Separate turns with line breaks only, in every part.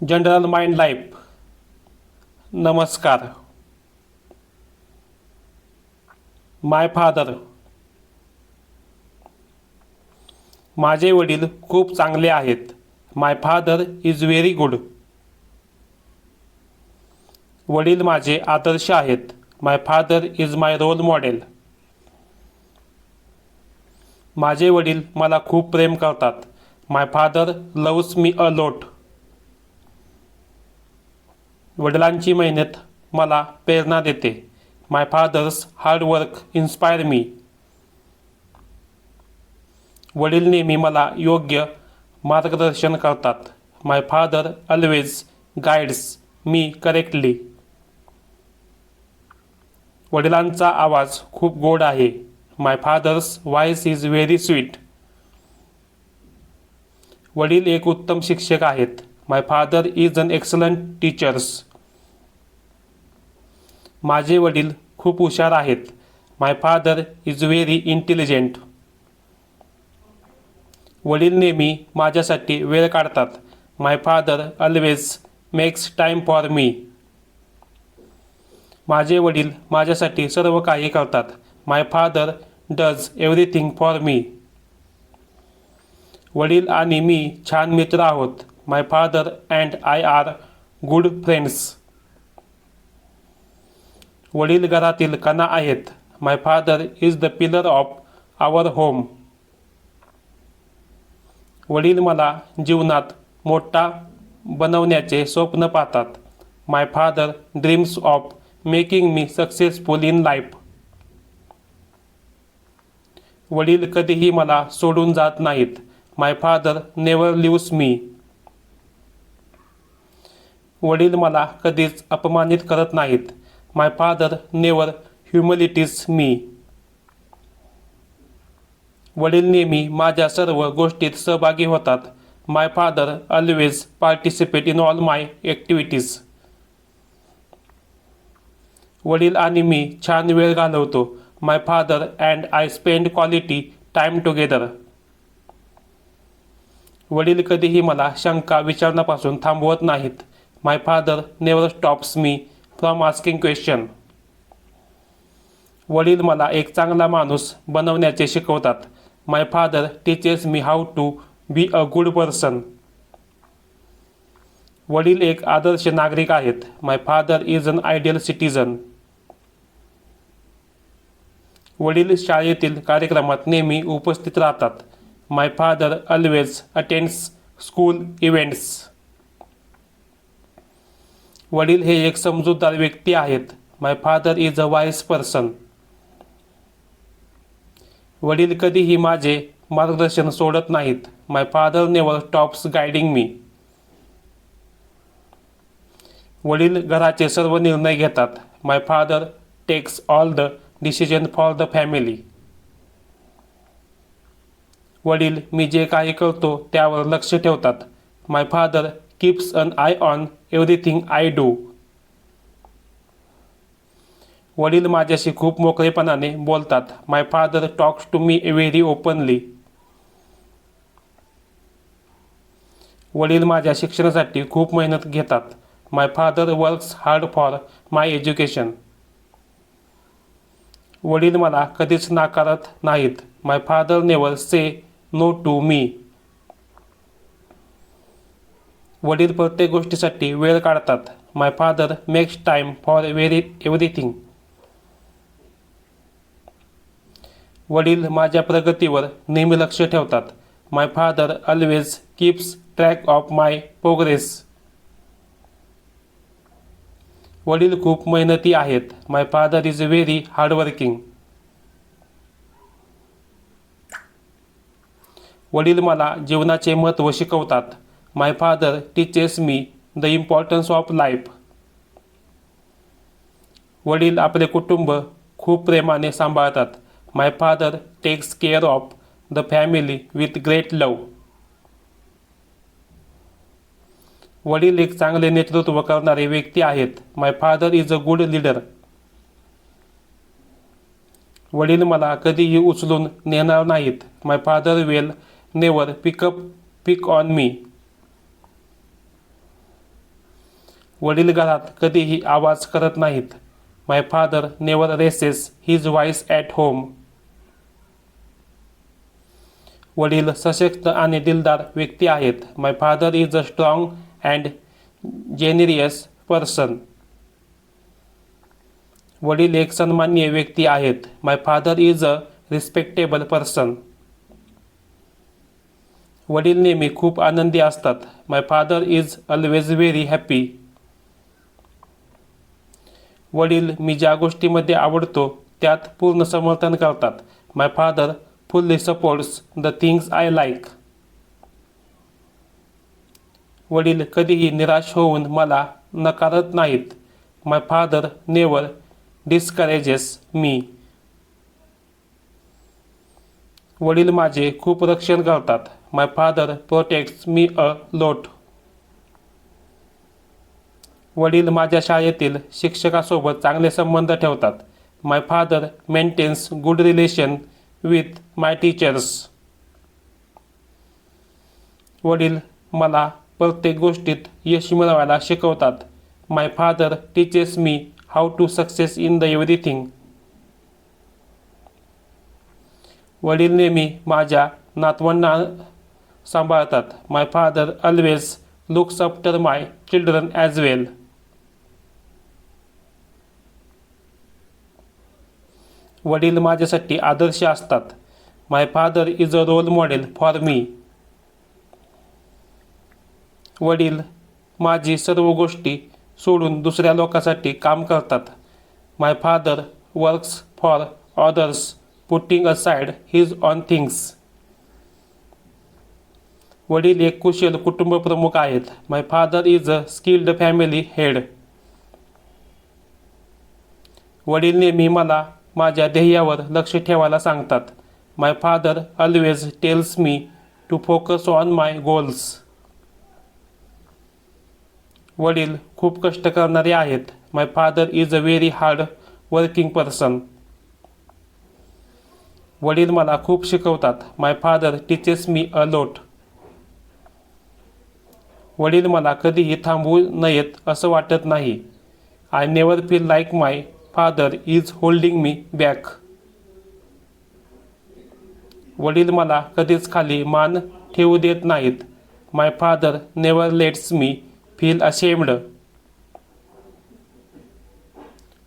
General mind life नमस्कार। My father. माझे वडील खूप चांगले आहेत. My father is very good. वडील माझे आदर्श आहेत. My father is my role model. माझे वडील मला खूप प्रेम करतात. माय फादर लव्स मी अ लोट. वडिलांची मेहनत मला प्रेरणा देते. My father's hard work inspire me वडील नेहमी मला योग्य मार्गदर्शन करतात. My father always guides me correctly वडिलांचा आवाज खूप गोड आहे. My father's voice is very sweet वडील एक उत्तम शिक्षक आहेत. My father is an excellent teachers माझे वडील खूप हुशार आहेत. My father is very intelligent वडील नेहमी माझ्यासाठी वेळ काढतात. My father always makes time for me माझे वडील माझ्यासाठी सर्व काही करतात. My father does everything for me वडील आणि मी छान मित्र आहोत. My father and I are good friends वडील घरातील कणा आहेत. My father is the pillar of our home वडील मला जीवनात मोठा बनवण्याचे स्वप्न पाहतात. My father dreams of making me successful in life वडील कधीही मला सोडून जात नाहीत. My father never leaves me वडील मला कधीच अपमानित करत नाहीत. माय फादर नेवर ह्युमिलिटीज मी वडील नेहमी माझ्या सर्व गोष्टीत सहभागी होतात. My father always participate in all my activities वडील आणि मी छान वेळ घालवतो. My father and I spend quality time together वडील कधीही मला शंका विचारण्यापासून थांबवत नाहीत. My father never stops me from asking question वडील मला एक चांगला माणूस बनवण्याचे शिकवतात. My father teaches me how to be a good person वडील एक आदर्श नागरिक आहेत. My father is an ideal citizen वडील शाळेतील कार्यक्रमात नेहमी उपस्थित राहतात. My father always attends school events वडील हे एक समजूतदार व्यक्ती आहेत. My father is a wise person वडील कधीही माझे मार्गदर्शन सोडत नाहीत. My father never stops guiding me वडील घराचे सर्व निर्णय घेतात. My father takes all the decision for the family वडील मी जे काही करतो त्यावर लक्ष ठेवतात. My father keeps an eye on everything I do वडील माझ्याशी खूप मोकळेपणाने बोलतात. My father talks to me very openly वडील माझ्या शिक्षणासाठी खूप मेहनत घेतात. My father works hard for my education वडील मला कधीच नाकारत नाहीत. My father never say no to me वडील प्रत्येक गोष्टीसाठी वेळ काढतात. My father makes time for very everything वडील माझ्या प्रगतीवर नेहमी लक्ष ठेवतात. My father always keeps track of my progress वडील खूप मेहनती आहेत. My father is very hardworking वडील मला जीवनाचे महत्त्व शिकवतात. My father teaches me the importance of life वडील आपले कुटुंब खूप प्रेमाने सांभाळतात. My father takes care of the family with great love वडील एक चांगले नेतृत्व करणारे व्यक्ती आहेत. My father is a good leader वडील मला कधीही उचलून नेणार नाहीत. My father will never pick up pick on me वडील घरात कधीही आवाज करत नाहीत. My father never raises his voice at home वडील सशक्त आणि दिलदार व्यक्ती आहेत. My father is a strong and generous person वडील एक सन्मान्य व्यक्ती आहेत. My father is a respectable person वडील नेहमी खूप आनंदी असतात. My father is always very happy वडील मी ज्या गोष्टीमध्ये आवडतो त्यात पूर्ण समर्थन करतात. My father fully supports the things I like वडील कधीही निराश होऊन मला नकारत नाहीत. My father never discourages me वडील माझे खूप रक्षण करतात. माय फादर प्रोटेक्ट्स मी अ लोट वडील माझ्या शाळेतील शिक्षकासोबत चांगले संबंध ठेवतात. My father maintains good relation with my teachers वडील मला प्रत्येक गोष्टीत यश मिळवायला शिकवतात. My father teaches me how to success in the everything वडील नेहमी माझ्या नातवांना सांभाळतात. My father always looks after my children as well वडील माझ्यासाठी आदर्श असतात. My father is a role model for me वडील माझी सर्व गोष्टी सोडून दुसऱ्या लोकांसाठी काम करतात. My father works for others putting aside his own things वडील एक कुशल कुटुंब प्रमुख आहेत. My father is a skilled family head वडील नेहमी मला माझ्या ध्येयावर लक्ष ठेवायला सांगतात. My father always tells me to focus on my goals वडील खूप कष्ट करणारे आहेत. My father is a very hard working person वडील मला खूप शिकवतात. माय फादर टीचेस मी अ लोट वडील मला कधीही थांबवू नयेत असं वाटत नाही. I never feel like my father is holding me back वडील मला कधीच खाली मान ठेवू देत नाहीत. My father never lets me feel ashamed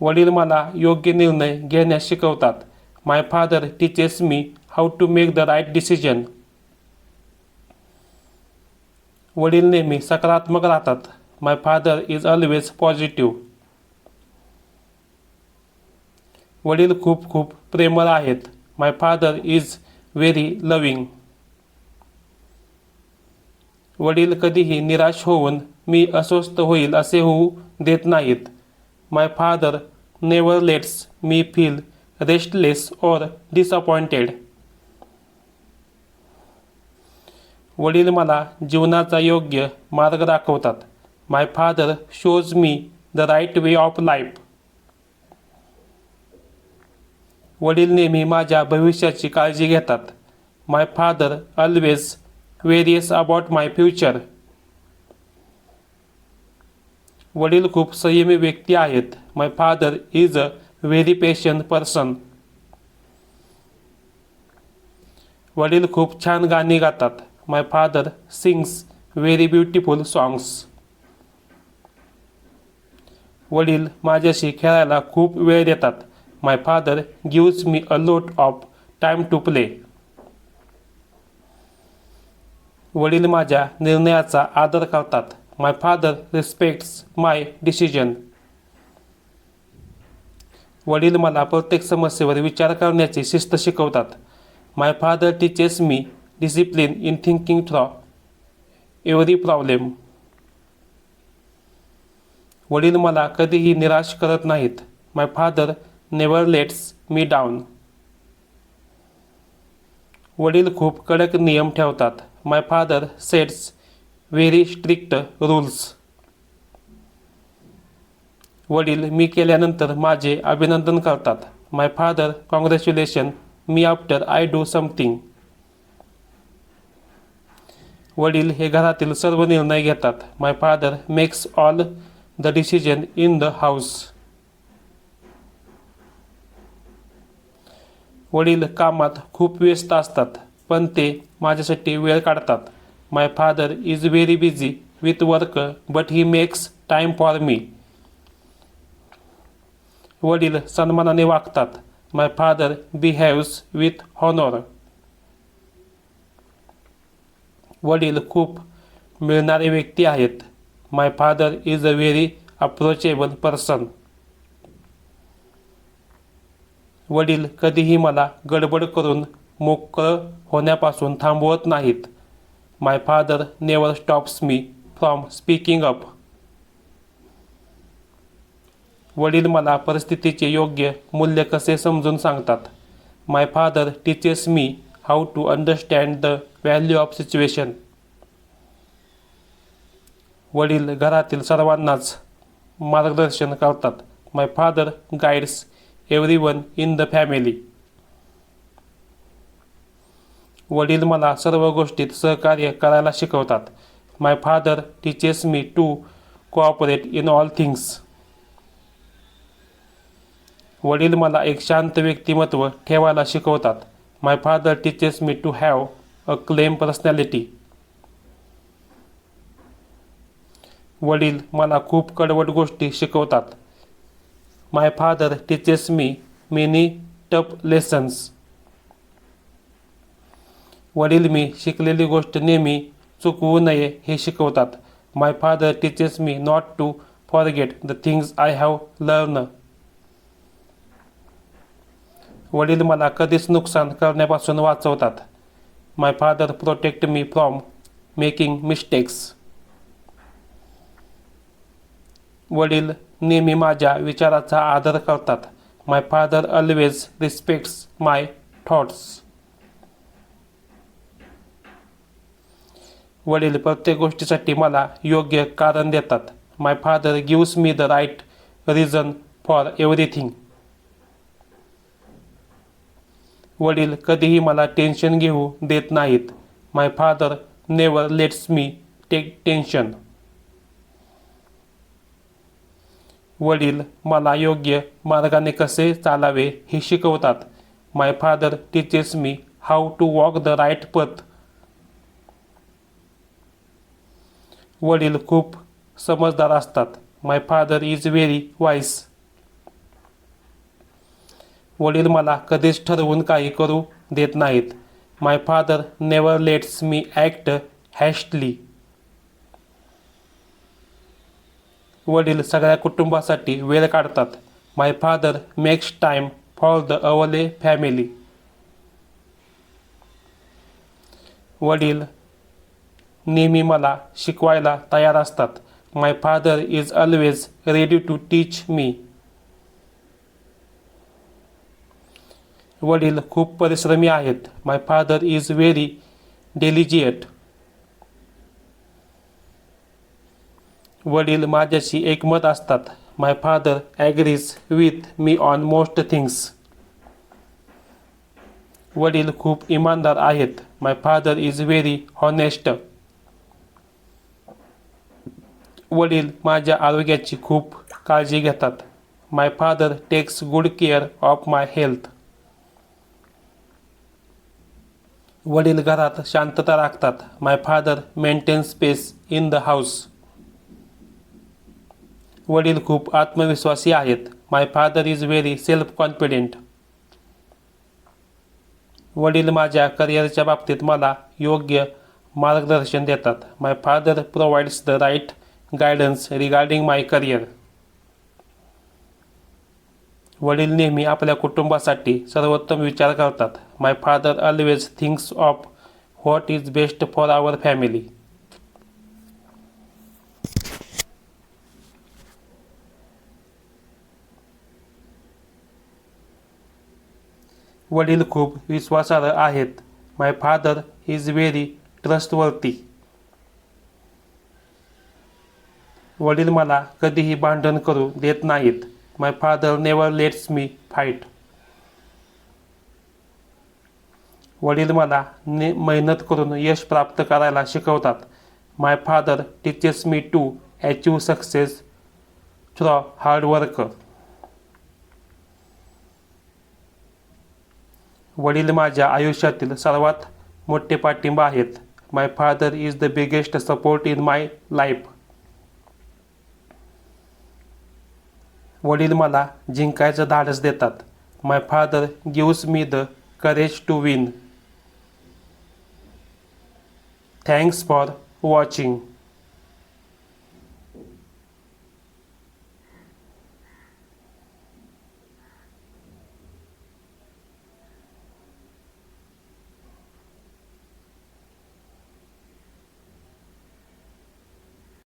वडील मला योग्य निर्णय घेण्यास शिकवतात. My father teaches me how to make the right decision वडील नेहमी सकारात्मक राहतात. My father is always positive वडील खूप खूप प्रेमळ आहेत. My father is very loving वडील कधीही निराश होऊन मी अस्वस्थ होईल असे होऊ देत नाहीत. My father never lets me feel restless or disappointed वडील मला जीवनाचा योग्य मार्ग दाखवतात. My father shows me the right way of life वडील नेहमी माझ्या भविष्याची काळजी घेतात. My father always worries about my future वडील खूप संयमी व्यक्ती आहेत. My father is a very patient person वडील खूप छान गाणी गातात. My father sings very beautiful songs वडील माझ्याशी खेळायला खूप वेळ देतात. My father gives me a lot of time to play वडील माझ्या निर्णयाचा आदर करतात. My father respects my decision वडील मला प्रत्येक समस्येवर विचार करण्याची शिस्त शिकवतात. My father teaches me discipline in thinking through every problem वडील मला कधीही निराश करत नाहीत. My father never lets me down वडील खूप कडक नियम ठेवतात. My father sets very strict rules वडील मी केल्यानंतर माझे अभिनंदन करतात. My father congratulation me after I do something वडील हे घरातील सर्व निर्णय घेतात. My father makes all the decision in the house वडील कामात खूप व्यस्त असतात पण ते माझ्यासाठी वेळ काढतात. My father is very busy with work but he makes time for me वडील सन्मानाने वागतात. My father behaves with honour वडील खूप मिळणारे व्यक्ती आहेत. My father is a very approachable person वडील कधीही मला गडबड करून मोकळं होण्यापासून थांबवत नाहीत. My father never stops me from speaking up वडील मला परिस्थितीचे योग्य मूल्य कसे समजून सांगतात? My father teaches me how to understand the value of situation वडील घरातील सर्वांनाच मार्गदर्शन करतात. My father guides every one in the family वडील मला सर्व गोष्टीत सहकार्य करायला शिकवतात. My father teaches me to cooperate in all things वडील मला एक शांत व्यक्तिमत्व ठेवायला शिकवतात. My father teaches me to have a calm personality वडील मला खूप कडवट गोष्टी शिकवतात. My father teaches me many tough lessons वडील मी शिकलेली गोष्ट नेहमी चुकवू नये हे शिकवतात. My father teaches me not to forget the things I have learn वडील मला कधीच नुकसान करण्यापासून वाचवतात. My father protect me from making mistakes वडील नेहमी माझ्या विचाराचा आदर करतात. My father always respects my thoughts वडील प्रत्येक गोष्टीसाठी मला योग्य कारण देतात. My father gives me the right reason for everything वडील कधीही मला टेन्शन घेऊ देत नाहीत. My father never lets me take tension वडील मला योग्य मार्गाने कसे चालावे हे शिकवतात. My father teaches me how to walk the right path वडील खूप समजदार असतात. My father is very wise वडील मला कधीच ठरवून काही करू देत नाहीत. My father never lets me act harshly वडील सगळ्या कुटुंबासाठी वेळ काढतात. My father makes time for the whole family वडील नेहमी मला शिकवायला तयार असतात. My father is always ready to teach me वडील खूप परिश्रमी आहेत. My father is very diligent वडील माझ्याशी एकमत असतात. My father agrees with me on most things वडील खूप इमानदार आहेत. My father is very honest वडील माझ्या आरोग्याची खूप काळजी घेतात. My father takes good care of my health वडील घरात शांतता राखतात. My father maintain space in the house वडील खूप आत्मविश्वासी आहेत. My father is very self confident वडील माझ्या करिअरच्या बाबतीत मला योग्य मार्गदर्शन देतात. My father provides the right guidance regarding my career वडील नेहमी आपल्या कुटुंबासाठी सर्वोत्तम विचार करतात. My father always thinks of what is best for our family वडील खूप विश्वासार्ह आहेत. My father is very trustworthy वडील मला कधीही भांडण करू देत नाहीत. My father never lets me fight वडील मला ने मेहनत करून यश प्राप्त करायला शिकवतात. My father teaches me to achieve success through hard वडील माझ्या आयुष्यातील सर्वात मोठे पाठिंबा आहेत. My father is the biggest support in my life वडील मला जिंकायचं धाडस देतात. My father gives me the courage to win thanks for watching